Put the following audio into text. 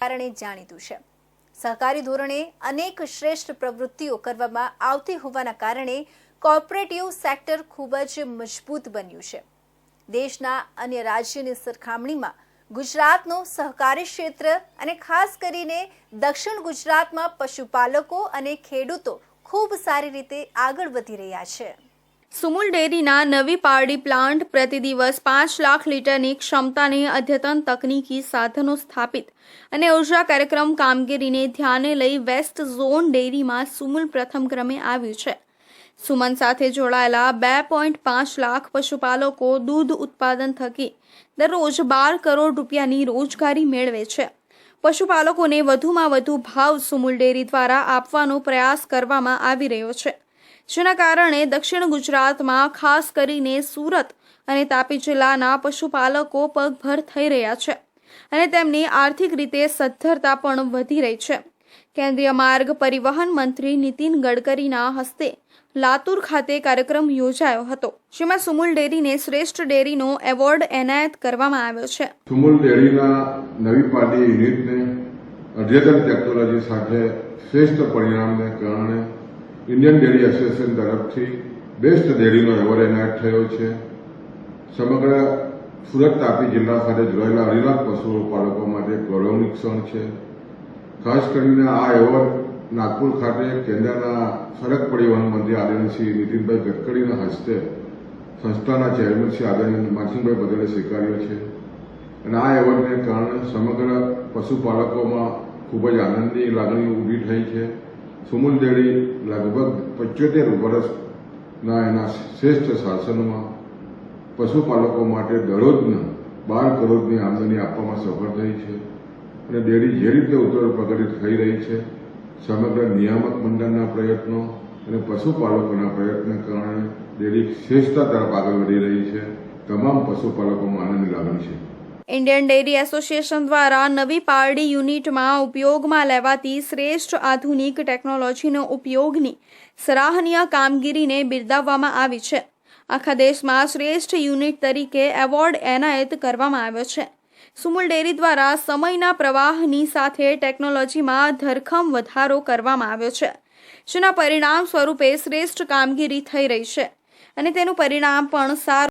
કારણે જાણીતું છે. સહકારી ધોરણે અનેક શ્રેષ્ઠ પ્રવૃત્તિઓ કરવામાં આવતી હોવાના કારણે કોર્પોરેટિવ સેક્ટર ખૂબ જ મજબૂત બન્યું છે. દેશના અન્ય રાજ્યની સરખામણીમાં ગુજરાતનું સહકારી ક્ષેત્ર અને ખાસ કરીને દક્ષિણ ગુજરાતમાં પશુપાલકો અને ખેડૂતો ખૂબ સારી રીતે આગળ વધી રહ્યા છે. સુમુલ ડેરીના નવી પારડી પ્લાન્ટ પ્રતિ દિવસ પાંચ લાખ લીટરની ક્ષમતાને અદ્યતન તકનીકી સાધનો સ્થાપિત. અને ઊર્જા કાર્યક્રમ કામગીરીને ધ્યાને લઈ વેસ્ટ ઝોન ડેરીમાં સુમુલ પ્રથમ ક્રમે આવ્યું છે. સુમન સાથે જોડાયેલા બે પોઈન્ટ પાંચ લાખ પશુપાલકો દૂધ ઉત્પાદન થકી દરરોજ બાર કરોડ રૂપિયાની રોજગારી મેળવે છે. પશુપાલકોને વધુમાં વધુ ભાવ સુમુલ ડેરી દ્વારા આપવાનો પ્રયાસ કરવામાં આવી રહ્યો છે. જેના કારણે દક્ષિણ ગુજરાતમાં ખાસ કરીને સુરત અને તાપી જિલ્લાના પશુપાલકો પગભર થઈ રહ્યા છે અને તેમની આર્થિક રીતે સદ્ધરતા પણ વધી રહી છે. કેન્દ્રીય માર્ગ પરિવહન મંત્રી નીતિન ગડકરીના હસ્તે લાતુર ખાતે કાર્યક્રમ યોજાયો હતો, જેમાં સુમુલ ડેરીને શ્રેષ્ઠ ડેરીનો એવોર્ડ એનાયત કરવામાં આવ્યો છે. સુમુલ ડેરીના નવી પાર્ટી યુનિટને અદ્યતન ટેકનોલોજી સાથે શ્રેષ્ઠ પરિણામને કારણે ઇન્ડિયન ડેરી એસોસિએશન તરફથી બેસ્ટ ડેરીનો એવોર્ડ એનાયત થયો છે. સમગ્ર સુરત તાપી જિલ્લા સાથે જોડાયેલા અઢી પશુપાલકો માટે ગૌરવની ક્ષણ છે. ખાસ કરીને આ એવોર્ડ નાગપુર ખાતે કેન્દ્રના સડક પરિવહન મંત્રી આદરણીય શ્રી નીતિનભાઈ ગડકરીના હસ્તે સંસ્થાના ચેરમેન શ્રી આદરણીય માનસિંહભાઈ પટેલે સ્વીકાર્યો છે. અને આ એવોર્ડને કારણે સમગ્ર પશુપાલકોમાં ખૂબ જ આનંદની લાગણી ઊભી થઈ છે. સુમુલ ડેરી લગભગ પંચોતેર વર્ષના એના શ્રેષ્ઠ શાસનમાં પશુપાલકો માટે દરરોજના બાર કરોડની આમદની આપવામાં સફળ થઈ છે અને ડેરી જે રીતે ઉત્તર પ્રગતિ થઈ રહી છે, સમગ્ર નિયામક મંડળના પ્રયત્નો અને પશુપાલકોના પ્રયત્નને કારણે ડેરી શ્રેષ્ઠતા તરફ આગળ વધી રહી છે. તમામ પશુપાલકોમાં આનંદની લાગણી છે. ઇન્ડિયન ડેરી એસોસિએશન દ્વારા નવી પારડી યુનિટમાં ઉપયોગમાં લેવાતી શ્રેષ્ઠ આધુનિક ટેકનોલોજીનો ઉપયોગની સરાહનીય કામગીરીને બિરદાવવામાં આવી છે. આખા દેશમાં શ્રેષ્ઠ યુનિટ તરીકે એવોર્ડ એનાયત કરવામાં આવ્યો છે. સુમુલ ડેરી દ્વારા સમયના પ્રવાહની સાથે ટેકનોલોજીમાં ધરખમ વધારો કરવામાં આવ્યો છે, જેના પરિણામ સ્વરૂપે શ્રેષ્ઠ કામગીરી થઈ રહી છે અને તેનું પરિણામ પણ સારું